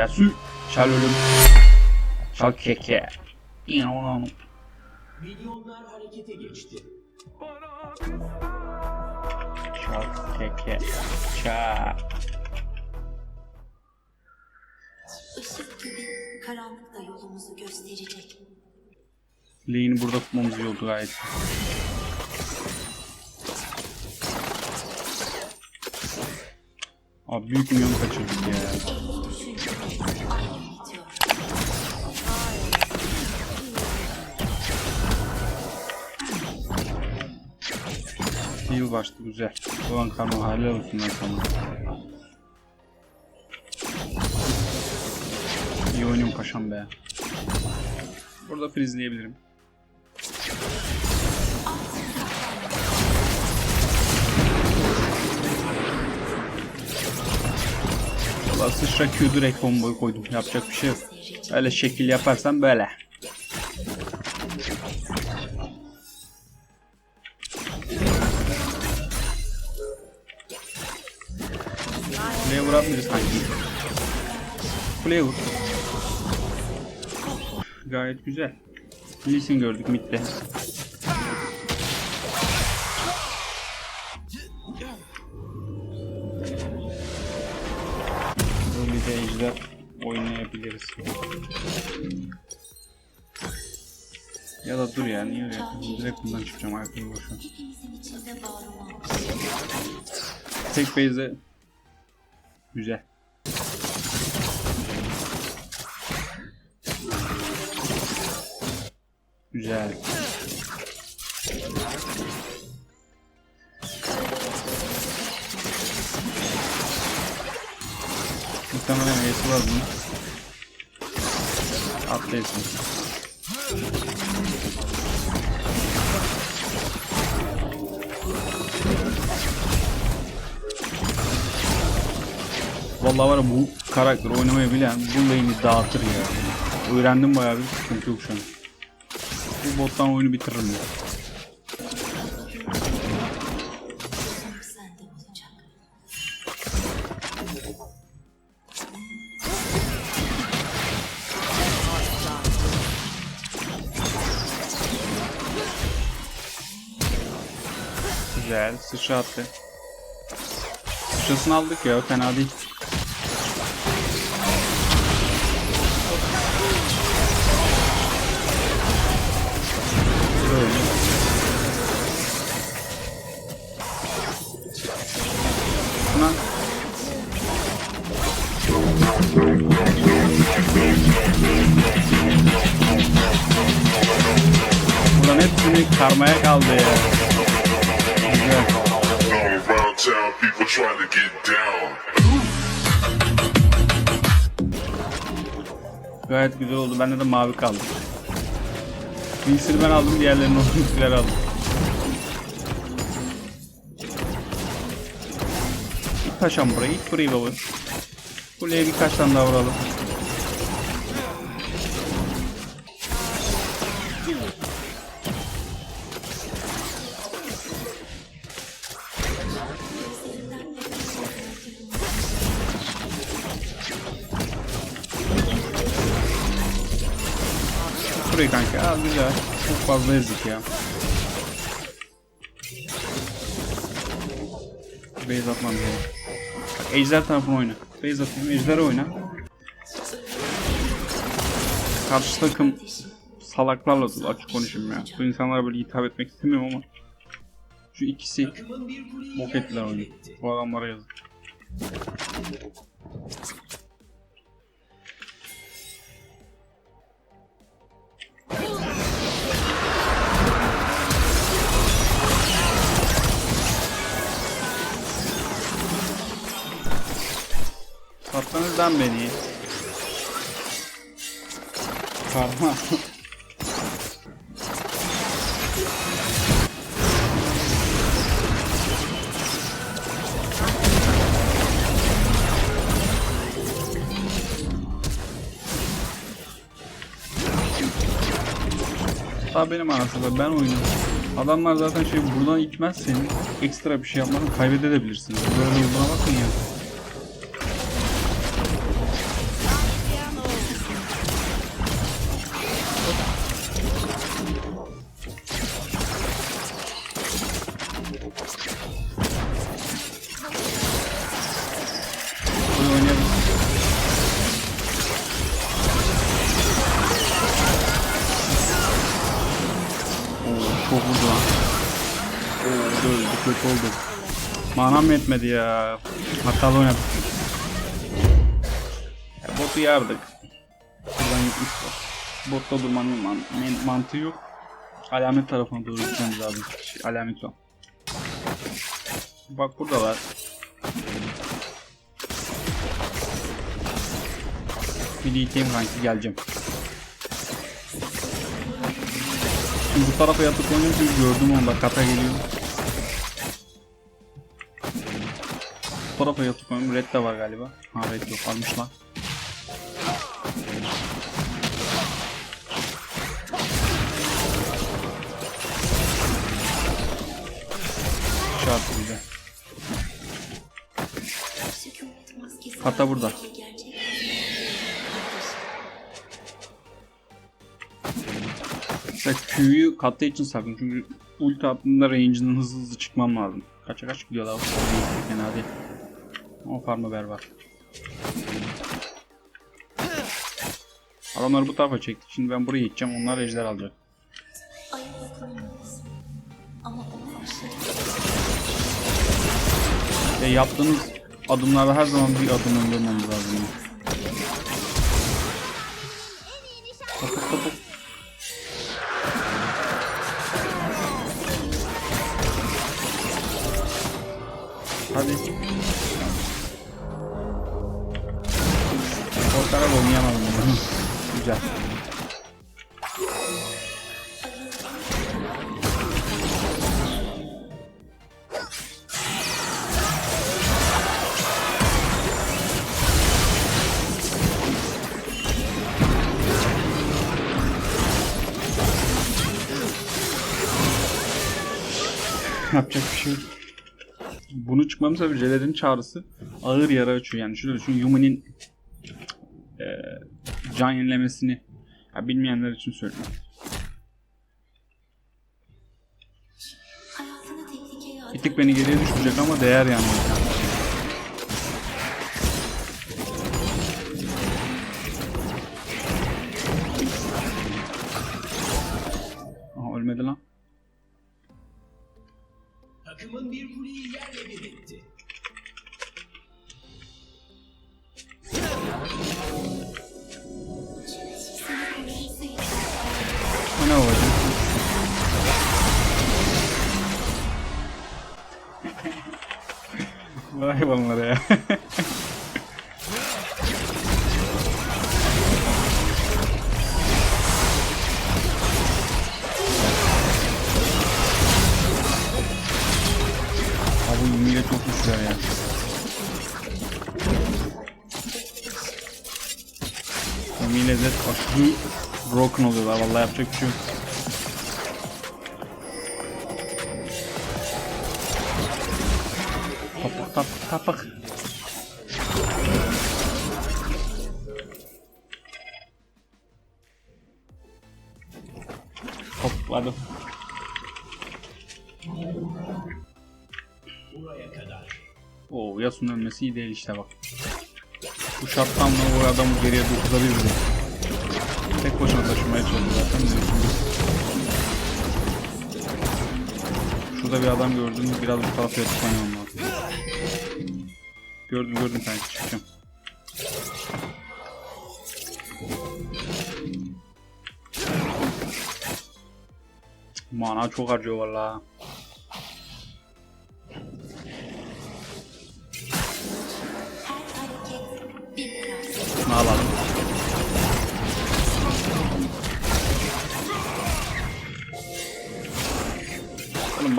Yasu. Çal ölüm. Çal keke. İnan Milyonlar harekete geçti. Çal keke. Çal. Işık gibi karanlık da yolumuzu gösterecek. Lane'i burada tutmamız iyi oldu gayet. Abi büyük milyon kaçırdık ya. Başladı güzel. Ulan karma helal olsun lan sana. İyi oynuyorum paşam be. Burada freezeleyebilirim. Valla sıçra Q direkt combo'yu koydum. Yapacak bir şey yok. Öyle şekil yaparsam böyle. Kuleye. Gayet güzel. Lee Sin gördük midde. Bir de ejder oynayabiliriz. Ya da dur ya niye öyle yapıyorsun? Direkt bundan çıkacağım var olan Tek base'e güzel. Güzel. Muhtemelen Ace var bunun. Atlayasın. Vallahi var ya bu karakter oynamayı bilen bu lane'i dağıtır ya. Öğrendim bayağı bir sıkıntı yok şu an. Bu bottan oyunu bitiririm ya. Güzel. Sıçra attı. Sıçrasını aldık ya. Fena değil. Hepsini karmaya kaldı ya. Gayet güzel oldu. Bende de mavi kaldı. Birisini ben aldım, diğerlerini onunkiler aldım. İt paşam burayı, it burayı baba. Kuleye birkaç tane daha vuralım. Burayı kanka, al güzel. Çok fazla ezik ya. Base atmam. Bak ejder tarafını oyna. Base atayım, ejder oyna. Karşı takım salaklarla dolu açık konuşayım ya. Bu insanlara böyle hitap etmek istemiyorum ama şu ikisi bok ettiler oyunu. Bu adamlara yazık. Lan beni. Karma. Hatta benim anasını ben oynuyorum. Adamlar zaten şey buradan itmez seni. Ekstra bir şey yapmadan kaybedebilirsiniz. Böyle yoluna bakın ya. Çok vurdu lan. Oo öldü kötü oldu. Manam yetmedi ya. Hatalı oynadık. Botu yardık. Buradan gitmiş bot. Botta durmanın man man- mantığı yok. Alamet tarafına doğru gitmemiz lazım. Şey, alamet o. Bak buradalar. Bir diyeceğim kanki geleceğim. Şimdi bu tarafa yatıp oynuyorum çünkü gördüm onu da kata geliyor. Bu tarafa yatıp oynuyorum. Red de var galiba. Ha red yok almışlar. Şartı bir de. Sükunet maskesi. Hatta burada. Mesela Q'yu katlı için sakın çünkü ulti attığında range'den hızlı hızlı çıkmam lazım. Kaça kaç gidiyorlar? Fena değil. O farmı berbat. Adamları bu tarafa çekti. Şimdi ben buraya gideceğim. Onlar ejder alacak. Aya dokunamaz. Ama onu aşırı E yaptığınız adımlarda her zaman bir adım önde olmamız lazım. Topuk topuk. Yapacak bir şey yok. Bunu çıkmamın sebebi Celal'in çağrısı ağır yara açıyor. Yani şöyle düşün Yumi'nin eee can yenilemesini ya bilmeyenler için söylüyorum. Bir tık beni geriye düşürecek ama değer yani. Aha ölmedi lan. Takımın bir kuleyi yerle bir etti. ne olacak? Vay onlara ya. broken oluyorlar vallahi yapacak bir şey yok. Tapak tapak tapak. Kadar. Oo Yasuo'nun ölmesi iyi değil işte bak. Bu şarttan o adamı geriye dokuzabilir bile. Tek başına taşımaya çalışıyor zaten. Şurada bir adam gördüm. Biraz bu tarafa yatıp oynamam lazım. Gördüm gördüm kanka çıkacağım. Mana çok harcıyor valla.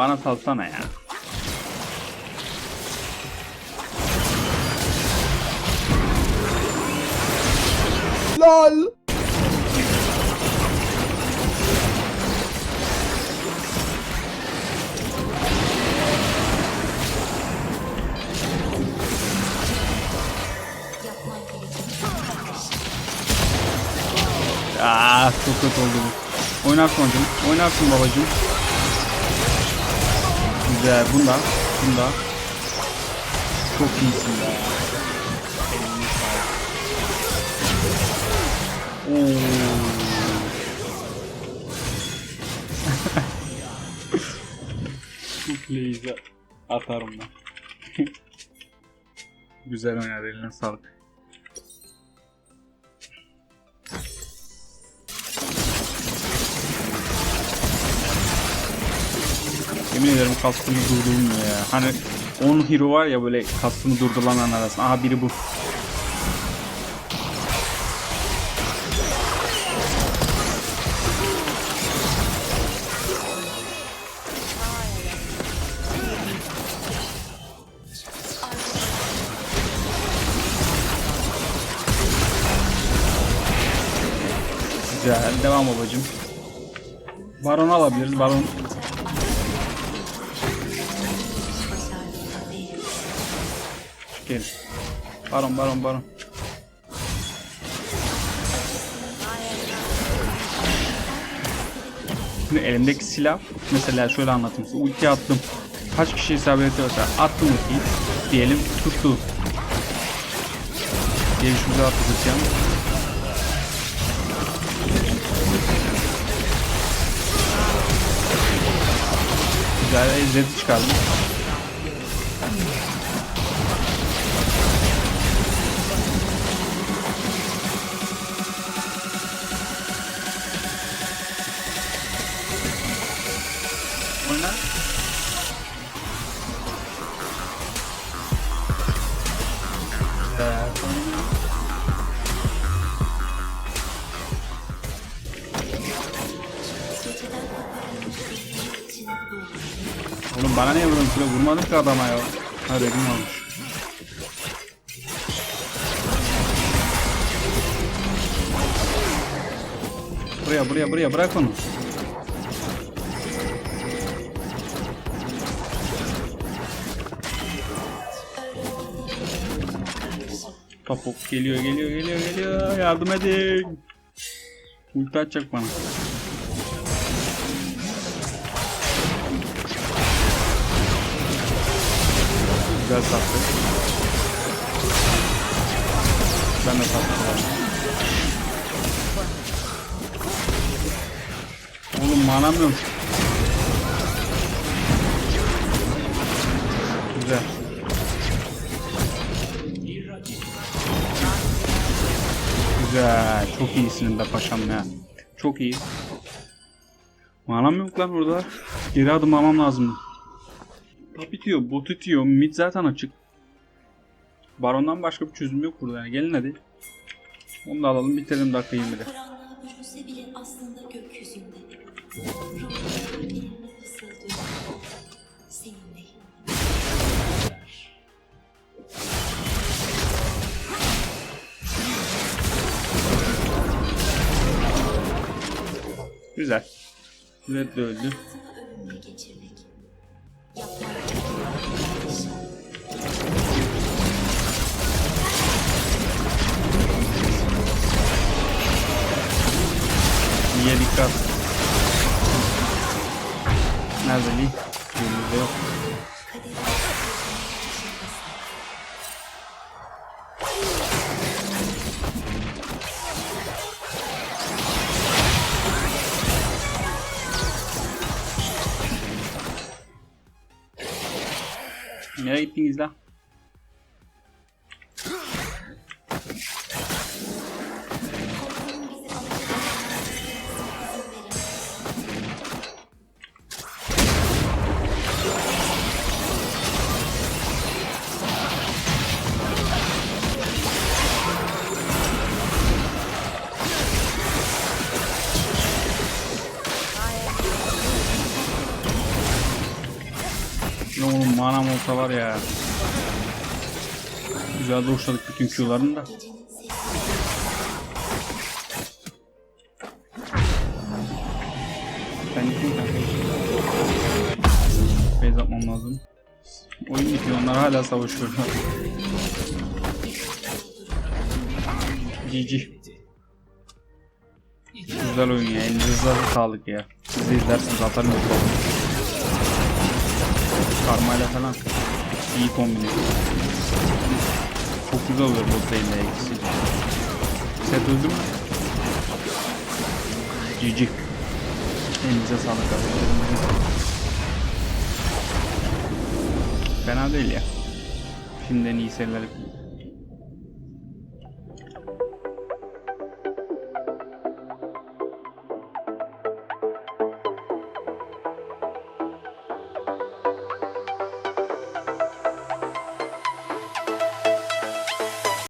Bana salsana ya. Aa Ah, çok kötü oldu bu. Oynarsın hocam. Oynarsın babacım. Güzel. Bunda. Bunda. Çok iyisin be. Oo. Blaze'e atarım ben. Güzel oynadı eline sağlık. Yemin ederim kastımı durdurmuyor ya. Hani 10 hero var ya böyle kastımı durdurulan arasında. Aha biri bu. Güzel. Devam babacım. Baron alabiliriz. Baron Gel. Baron baron baron. Şimdi elimdeki silah mesela şöyle anlatayım size. Ulti attım. Kaç kişi isabet ediyorsa attım ultiyi. Diyelim tuttu. Diyelim şurada atacağım. Güzel ezzeti çıkardım. Şöyle vurmadım ki adama ya. Ha redim olmuş. Buraya buraya buraya bırak onu. Topuk geliyor geliyor geliyor geliyor yardım edin. Ulti atacak bana. Güzel sattı. Ben de sattım. Oğlum manam yok. Güzel. Güzel. Çok iyisin de paşam ya. Çok iyi. Manam yok lan orada. Geri adım almam lazım. Top itiyor, itiyor, mid zaten açık. Baron'dan başka bir çözüm yok burada yani. Gelin hadi. Onu da alalım bitirelim dakika 20'de. Karanlığa bürünse bile aslında gökyüzünde. Ruhum benimle fısıldıyor. Seninleyim. Güzel. Red de öldü. E ele. Nada ali. Ele veio. E aí, pins lá. Olsa var ya. Güzel doşladık bütün Q'larını da. Ben gittim kanka. Atmam lazım. Oyun bitiyor onlar hala savaşıyorlar. GG. Güzel oyun ya. Elinize sağlık ya. Siz izlersiniz atarım. Karmayla falan. İyi kombine. Çok güzel oluyor bot lane'le ikisi. Set öldü mü? GG. Elinize sağlık arkadaşlar. Fena değil ya. Şimdiden iyi seriler